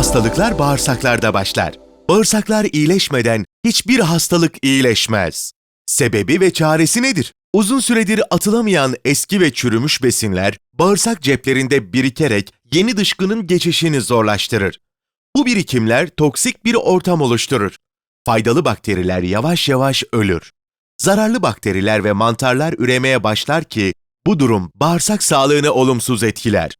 hastalıklar bağırsaklarda başlar. Bağırsaklar iyileşmeden hiçbir hastalık iyileşmez. Sebebi ve çaresi nedir? Uzun süredir atılamayan eski ve çürümüş besinler bağırsak ceplerinde birikerek yeni dışkının geçişini zorlaştırır. Bu birikimler toksik bir ortam oluşturur. Faydalı bakteriler yavaş yavaş ölür. Zararlı bakteriler ve mantarlar üremeye başlar ki bu durum bağırsak sağlığını olumsuz etkiler.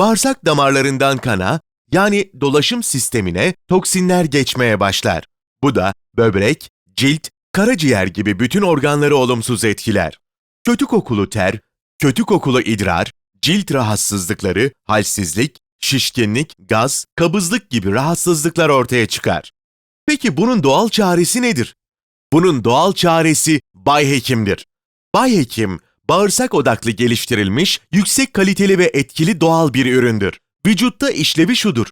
Bağırsak damarlarından kana, yani dolaşım sistemine toksinler geçmeye başlar. Bu da böbrek, cilt, karaciğer gibi bütün organları olumsuz etkiler. Kötü kokulu ter, kötü kokulu idrar, cilt rahatsızlıkları, halsizlik, şişkinlik, gaz, kabızlık gibi rahatsızlıklar ortaya çıkar. Peki bunun doğal çaresi nedir? Bunun doğal çaresi Bay Hekim'dir. Bay Hekim, bağırsak odaklı geliştirilmiş, yüksek kaliteli ve etkili doğal bir üründür. Vücutta işlevi şudur.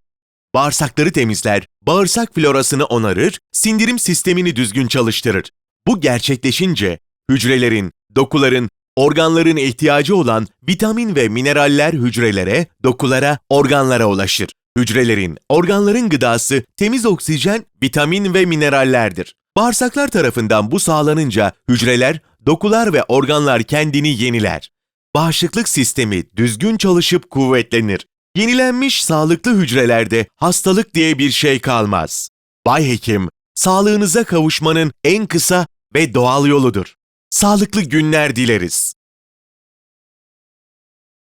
Bağırsakları temizler, bağırsak florasını onarır, sindirim sistemini düzgün çalıştırır. Bu gerçekleşince hücrelerin, dokuların, organların ihtiyacı olan vitamin ve mineraller hücrelere, dokulara, organlara ulaşır. Hücrelerin, organların gıdası temiz oksijen, vitamin ve minerallerdir. Bağırsaklar tarafından bu sağlanınca hücreler, dokular ve organlar kendini yeniler. Bağışıklık sistemi düzgün çalışıp kuvvetlenir. Yenilenmiş sağlıklı hücrelerde hastalık diye bir şey kalmaz. Bay Hekim, sağlığınıza kavuşmanın en kısa ve doğal yoludur. Sağlıklı günler dileriz.